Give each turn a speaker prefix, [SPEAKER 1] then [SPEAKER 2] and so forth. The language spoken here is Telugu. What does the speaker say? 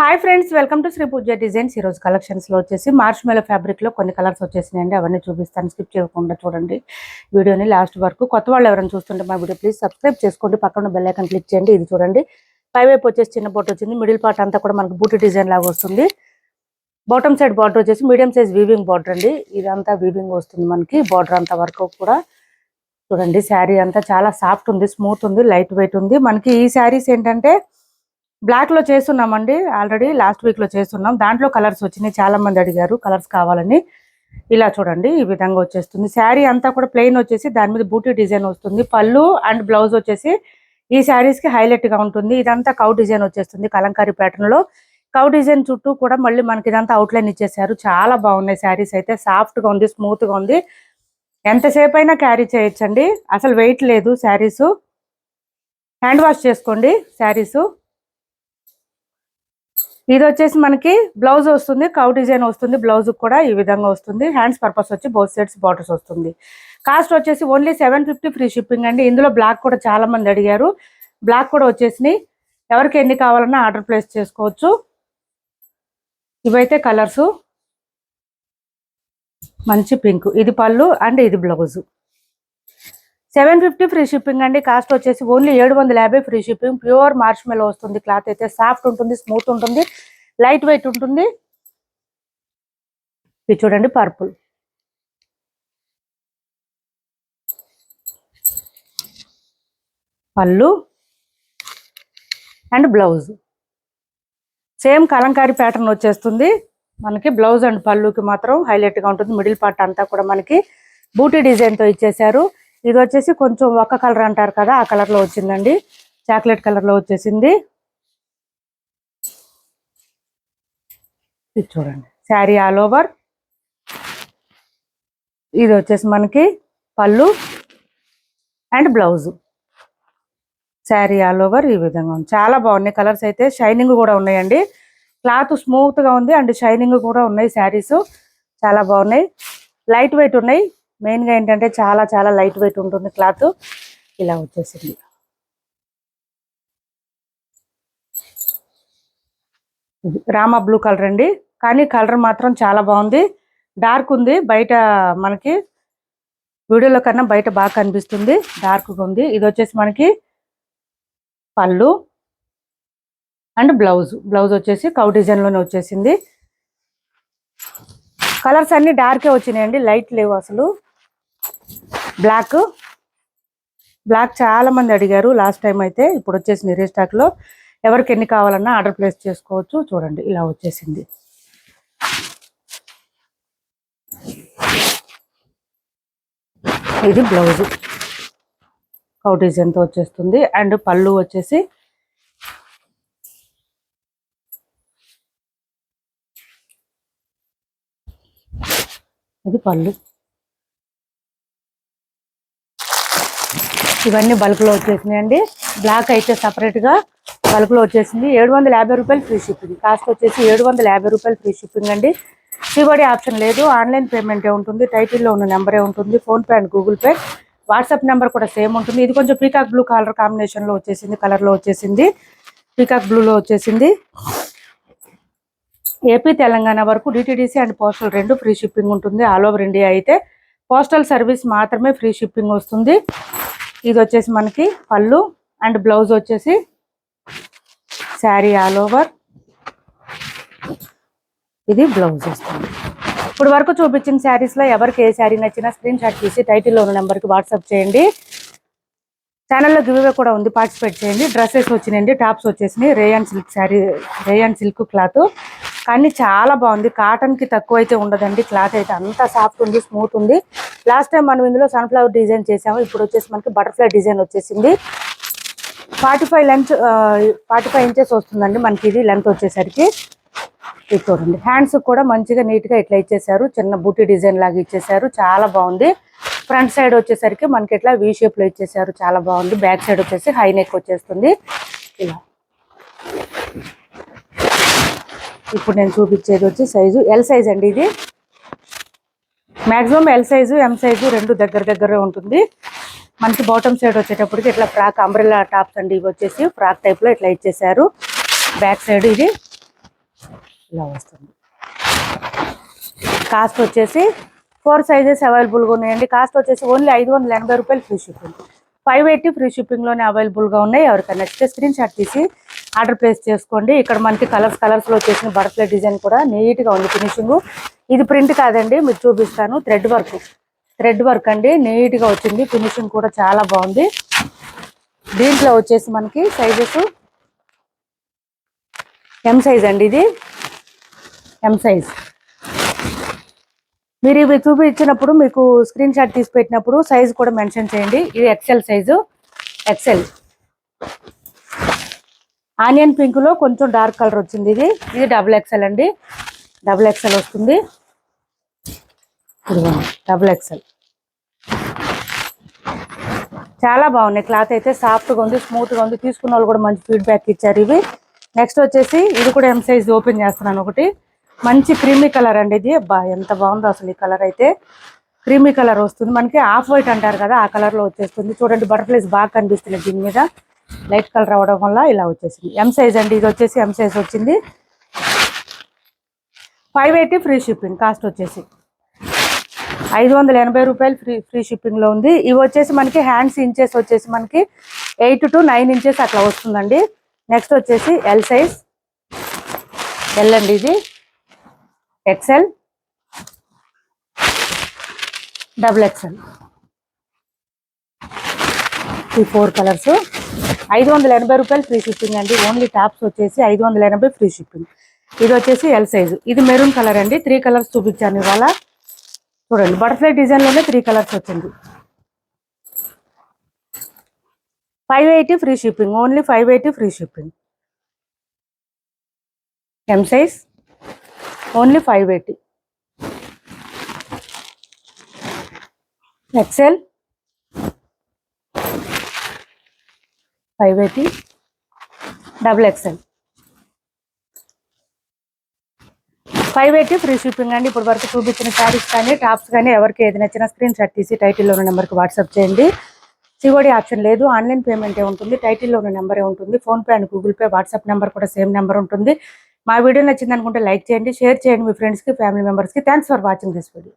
[SPEAKER 1] Hi friends welcome to Sri Pooja designs ఈరోజు కలెక్షన్స్లో వచ్చేసి మార్చ్ మేల ఫ్యాబ్రిక్లో కొన్ని కలర్స్ వచ్చేసినాయండి. అవన్నీ చూపిస్తాను. స్కిప్ చేయకుండా చూడండి. వీడియోని లాస్ట్ వరకు కొత్త వాళ్ళు ఎవరైనా చూస్తుంటే మా వీడియో ప్లీజ్ సబ్స్క్రైబ్ చేసుకోండి. పక్కన బెల్ ఐకన్ క్లిక్ చేయండి. ఇది చూడండి. పై వైపు వచ్చేసి చిన్న బోట్ వచ్చింది. మిడిల్ పార్ట్ అంతా కూడా మనకు బూటీ డిజైన్ లాగా వస్తుంది. బాటమ్ సైడ్ బార్డర్ వచ్చేసి మీడియం సైజ్ వీవింగ్ బార్డర్ అండి. ఇదంతా వీవింగ్ వస్తుంది మనకి. బార్డర్ అంతా వరకు కూడా చూడండి. శారీ అంతా చాలా సాఫ్ట్ ఉంది స్మూత్ ఉంది లైట్ వెయిట్ ఉంది. మనకి ఈ శారీస్ ఏంటంటే బ్లాక్లో చేస్తున్నామండి. ఆల్రెడీ లాస్ట్ వీక్లో చేస్తున్నాం. దాంట్లో కలర్స్ వచ్చినాయి. చాలా మంది అడిగారు కలర్స్ కావాలని. ఇలా చూడండి. ఈ విధంగా వచ్చేస్తుంది. శారీ అంతా కూడా ప్లెయిన్ వచ్చేసి దాని మీద బూటీ డిజైన్ వస్తుంది. పళ్ళు అండ్ బ్లౌజ్ వచ్చేసి ఈ శారీస్కి హైలైట్గా ఉంటుంది. ఇదంతా కౌ డిజైన్ వచ్చేస్తుంది కలంకారీ ప్యాటర్న్లో. కౌ డిజైన్ చుట్టూ కూడా మళ్ళీ మనకి ఇదంతా అవుట్లైన్ ఇచ్చేసారు చాలా బాగున్నాయి శారీస్ అయితే. సాఫ్ట్గా ఉంది స్మూత్గా ఉంది. ఎంతసేపు అయినా క్యారీ చేయొచ్చండి. అసలు వెయిట్ లేదు శారీసు హ్యాండ్ వాష్ చేసుకోండి శారీసు ఇది వచ్చేసి మనకి బ్లౌజ్ వస్తుంది కౌ డిజైన్ వస్తుంది బ్లౌజ్ కూడా ఈ విధంగా వస్తుంది. హ్యాండ్స్ పర్పస్ వచ్చి బోత్ సైడ్స్ బార్డర్స్ వస్తుంది. కాస్ట్ వచ్చేసి only seven fifty free shipping అండి. ఇందులో బ్లాక్ కూడా చాలా మంది అడిగారు. బ్లాక్ కూడా వచ్చేసినాయి. ఎవరికి ఎన్ని కావాలన్నా ఆర్డర్ ప్లేస్ చేసుకోవచ్చు. ఇవైతే కలర్స్ మంచి పింక్ ఇది పళ్ళు అండ్ ఇది blouse seven fifty free shipping అండి. కాస్ట్ వచ్చేసి ఓన్లీ ఏడు వందల యాభై ఫ్రీ షిప్పింగ్. ప్యూర్ మార్చ్ మెలో వస్తుంది. క్లాత్ అయితే సాఫ్ట్ ఉంటుంది స్మూత్ ఉంటుంది లైట్ వెయిట్ ఉంటుంది. ఇది చూడండి purple. Pallu and blouse. Same Kalamkari pattern వచ్చేస్తుంది. మనకి బ్లౌజ్ అండ్ పళ్ళుకి మాత్రం హైలైట్గా ఉంటుంది. మిడిల్ పార్ట్ అంతా కూడా మనకి బూటీ డిజైన్తో ఇచ్చేసారు ఇది వచ్చేసి కొంచెం ఒక్క కలర్ అంటారు కదా ఆ కలర్లో వచ్చిందండి. చాక్లెట్ కలర్లో వచ్చేసింది. ఇది చూడండి శారీ ఆల్ ఓవర్. ఇది వచ్చేసి మనకి pallu and blouse. Sari all over ఈ విధంగా ఉంది. చాలా బాగున్నాయి కలర్స్ అయితే షైనింగ్ కూడా ఉన్నాయండి. క్లాత్ స్మూత్గా ఉంది అండ్ షైనింగ్ కూడా ఉన్నాయి శారీస్. చాలా బాగున్నాయి. లైట్ వెయిట్ ఉన్నాయి. మెయిన్గా ఏంటంటే చాలా చాలా లైట్ వెయిట్ ఉంటుంది క్లాత్ ఇలా వచ్చేసింది. రామా బ్లూ కలర్ అండి. కానీ కలర్ మాత్రం చాలా బాగుంది. డార్క్ ఉంది. బయట మనకి వీడియోలో కన్నా బయట బాగా కనిపిస్తుంది. డార్క్గా ఉంది. ఇది వచ్చేసి మనకి పళ్ళు అండ్ బ్లౌజ్ బ్లౌజ్ వచ్చేసి కౌ డిజైన్లోనే వచ్చేసింది. కలర్స్ అన్ని డార్కే వచ్చినాయండి. లైట్ లేవు అసలు. బ్లాక్ బ్లాక్ చాలా మంది అడిగారు. లాస్ట్ టైం అయితే ఇప్పుడు వచ్చేసింది రీస్టాక్లో. ఎవరికి ఎన్ని కావాలన్నా ఆర్డర్ ప్లేస్ చేసుకోవచ్చు. చూడండి ఇలా వచ్చేసింది. ఇది బ్లౌజ్ కౌ డిజైన్తో వచ్చేస్తుంది. అండ్ పళ్ళు వచ్చేసి ఇది పళ్ళు. ఇవన్నీ బల్క్లో వచ్చేసినాయండి. బ్లాక్ అయితే సపరేట్గా బల్క్లో వచ్చేసింది. ఏడు వందల యాభై రూపాయలు ఫ్రీ షిప్పింగ్ కాస్ట్ వచ్చేసి ఏడు వందల యాభై రూపాయలు ఫ్రీ షిప్పింగ్ అండి. సివడి ఆప్షన్ లేదు. ఆన్లైన్ పేమెంటే ఉంటుంది. టైటిల్లో ఉన్న నెంబరే ఉంటుంది. PhonePe and Google Pay WhatsApp number కూడా సేమ్ ఉంటుంది. ఇది కొంచెం పీకాక్ బ్లూ కలర్ కాంబినేషన్లో వచ్చేసింది. కలర్లో వచ్చేసింది. పీకాక్ బ్లూలో వచ్చేసింది. ఏపీ తెలంగాణ వరకు డిటిడిసి అండ్ పోస్టల్ రెండు ఫ్రీ షిప్పింగ్ ఉంటుంది. ఆల్ ఓవర్ ఇండియా అయితే. పోస్టల్ సర్వీస్ మాత్రమే ఫ్రీ షిప్పింగ్ వస్తుంది. ఇది వచ్చేసి మనకి పళ్ళు అండ్ బ్లౌజ్ వచ్చేసి శారీ ఆల్ ఓవర్. ఇది బ్లౌజ్ వస్తుంది. ఇప్పుడు వరకు చూపించిన శారీస్లో ఎవరికి ఏ శారీ నచ్చినా స్క్రీన్ షాట్ తీసి టైటిల్లో ఉన్న నెంబర్కి వాట్సాప్ చేయండి. ఛానల్లో గివ్వే కూడా ఉంది పార్టిసిపేట్ చేయండి. డ్రెస్సెస్ వచ్చినాయండి టాప్స్ వచ్చేసినాయి. Rayon silk sari rayon silk cloth కానీ చాలా బాగుంది. కాటన్కి తక్కువ అయితే ఉండదండి. క్లాత్ అయితే అంత సాఫ్ట్ ఉంది స్మూత్ ఉంది. లాస్ట్ టైం మనం ఇందులో సన్ఫ్లవర్ డిజైన్ చేసాము. ఇప్పుడు వచ్చేసి మనకి బటర్ఫ్లై డిజైన్ వచ్చేసింది. Forty five length forty five inches వస్తుందండి మనకి ఇది లెంత్ వచ్చేసరికి. ఇది చూడండి. హ్యాండ్స్ కూడా మంచిగా నీట్గా ఇట్లా ఇచ్చేసారు చిన్న బూటీ డిజైన్ లాగా ఇచ్చేసారు చాలా బాగుంది. ఫ్రంట్ సైడ్ వచ్చేసరికి మనకి ఇట్లా వీ షేప్లో ఇచ్చేసారు చాలా బాగుంది. బ్యాక్ సైడ్ వచ్చేసి హై నెక్ వచ్చేస్తుంది. ఇలా. ఇప్పుడు నేను చూపించేది వచ్చి సైజు ఎల్ సైజ్ అండి ఇది. Maximum L size M size రెండు దగ్గర దగ్గరే ఉంటుంది. మనకి బాటమ్ సైడ్ వచ్చేటప్పటికి ఇట్లా ఫ్రాక్ అంబ్రెల్లా టాప్స్ అండి ఇవి వచ్చేసి ఫ్రాక్ టైప్లో ఇట్లా ఇచ్చేసారు బ్యాక్ సైడ్ ఇది. ఇలా వస్తుంది. కాస్ట్ వచ్చేసి ఫోర్ సైజెస్ అవైలబుల్గా ఉన్నాయండి. కాస్ట్ వచ్చేసి ఓన్లీ ఐదు వందల ఎనభై రూపాయలు free shipping five eighty free షిప్పింగ్లోనే అవైలబుల్గా ఉన్నాయి. ఎవరికైనా నచ్చితే స్క్రీన్ షాట్ తీసి ఆర్డర్ ప్లేస్ చేసుకోండి. ఇక్కడ మనకి కలర్స్ కలర్స్లో వచ్చేసిన బటర్ఫ్లై డిజైన్ కూడా నీట్గా ఉంది ఫినిషింగ్. ఇది ప్రింట్ కాదండి మీకు చూపిస్తాను. థ్రెడ్ వర్క్ థ్రెడ్ వర్క్ అండి. నీట్గా వచ్చింది ఫినిషింగ్ కూడా చాలా బాగుంది. దీంట్లో వచ్చేసి మనకి సైజెస్ ఎం సైజ్ అండి ఇది. ఎం సైజ్ మీరు ఇవి చూపించినప్పుడు మీకు స్క్రీన్ షాట్ తీసి పెట్టినప్పుడు సైజ్ కూడా మెన్షన్ చేయండి. ఇది ఎక్సెల్ సైజు ఎక్సెల్ ఆనియన్ పింక్లో కొంచెం డార్క్ కలర్ వచ్చింది ఇది. ఇది డబుల్ ఎక్సెల్ అండి. డబుల్ ఎక్సెల్ వస్తుంది. డబుల్ ఎక్సెల్ చాలా బాగున్నాయి. క్లాత్ అయితే సాఫ్ట్గా ఉంది స్మూత్గా ఉంది. తీసుకున్న వాళ్ళు కూడా మంచి ఫీడ్బ్యాక్ ఇచ్చారు ఇవి. నెక్స్ట్ వచ్చేసి ఇది కూడా ఎం సైజ్ ఓపెన్ చేస్తున్నాను ఒకటి. మంచి క్రీమీ కలర్ అండి ఇది. బా ఎంత బాగుందో అసలు ఈ కలర్ అయితే. క్రీమీ కలర్ వస్తుంది. మనకి ఆఫ్ వైట్ అంటారు కదా ఆ కలర్లో వచ్చేస్తుంది. చూడండి బటర్ఫ్లైస్ బాగా కనిపిస్తున్నాయి దీని మీద. లైట్ కలర్ అవ్వడం వల్ల ఇలా వచ్చేసింది. ఎం సైజ్ అండి ఇది వచ్చేసి ఎం సైజ్ వచ్చింది. Five eighty free shipping cost వచ్చేసి. ఐదు వందల ఎనభై రూపాయలు ఫ్రీ ఫ్రీ షిప్పింగ్లో ఉంది. ఇవి వచ్చేసి మనకి హ్యాండ్స్ ఇంచెస్ వచ్చేసి మనకి ఎయిట్ టు నైన్ ఇంచెస్ అట్లా వస్తుందండి. నెక్స్ట్ వచ్చేసి ఎల్ సైజ్ ఎల్ అండి ఇది. ఎక్సెల్ డబుల్ ఎక్సెల్ ఈ ఫోర్ కలర్స్ ఐదు వందల ఎనభై రూపాయలు ఫ్రీ షిప్పింగ్ అండి. ఓన్లీ టాప్స్ వచ్చేసి ఐదు వందల ఎనభై ఫ్రీ షిప్పింగ్. ఇది వచ్చేసి ఎల్ సైజు ఇది మెరూన్ కలర్ అండి. త్రీ కలర్స్ చూపించాను ఇవాళ. చూడండి బటర్ఫ్లై డిజైన్లోనే త్రీ కలర్స్ వచ్చింది. Five eighty free shipping. Only five eighty free shipping. M size only five eighty XL five eighty double XL. Five eighty free shipping అండి. ఇప్పుడు వరకు చూపించిన శారీస్ కానీ టాప్స్ కానీ ఎవరికి ఏది నచ్చినా స్క్రీన్ షాట్ తీసి టైటిల్లో ఉన్న నెంబర్కి వాట్సాప్ చేయండి. సిఓడి ఆప్షన్ లేదు. ఆన్లైన్ పేమెంటే ఉంటుంది. టైటిల్లో ఉన్న నెంబరే ఉంటుంది. PhonePe and Google Pay WhatsApp number కూడా సేమ్ నెంబర్ ఉంటుంది. మా వీడియో నచ్చింది అనుకుంటే లైక్ చేయండి షేర్ చేయండి మీ ఫ్రెండ్స్కి ఫ్యామిలీ మెంబర్స్కి. Thanks for watching this video.